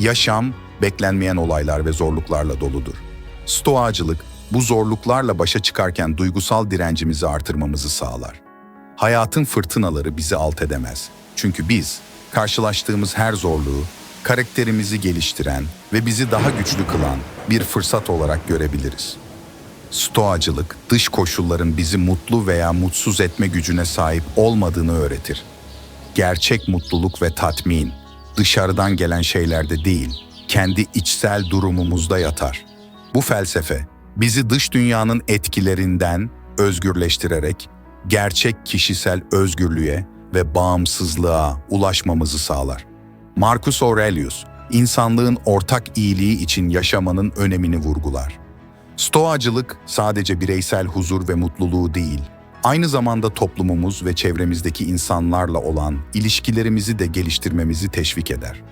Yaşam, beklenmeyen olaylar ve zorluklarla doludur. Stoacılık, bu zorluklarla başa çıkarken duygusal direncimizi artırmamızı sağlar. Hayatın fırtınaları bizi alt edemez. Çünkü biz, karşılaştığımız her zorluğu, karakterimizi geliştiren ve bizi daha güçlü kılan bir fırsat olarak görebiliriz. Stoacılık, dış koşulların bizi mutlu veya mutsuz etme gücüne sahip olmadığını öğretir. Gerçek mutluluk ve tatmin, dışarıdan gelen şeylerde değil, kendi içsel durumumuzda yatar. Bu felsefe, bizi dış dünyanın etkilerinden özgürleştirerek, gerçek kişisel özgürlüğe ve bağımsızlığa ulaşmamızı sağlar. Marcus Aurelius, insanlığın ortak iyiliği için yaşamanın önemini vurgular. Stoacılık sadece bireysel huzur ve mutluluğu değil, aynı zamanda toplumumuz ve çevremizdeki insanlarla olan ilişkilerimizi de geliştirmemizi teşvik eder.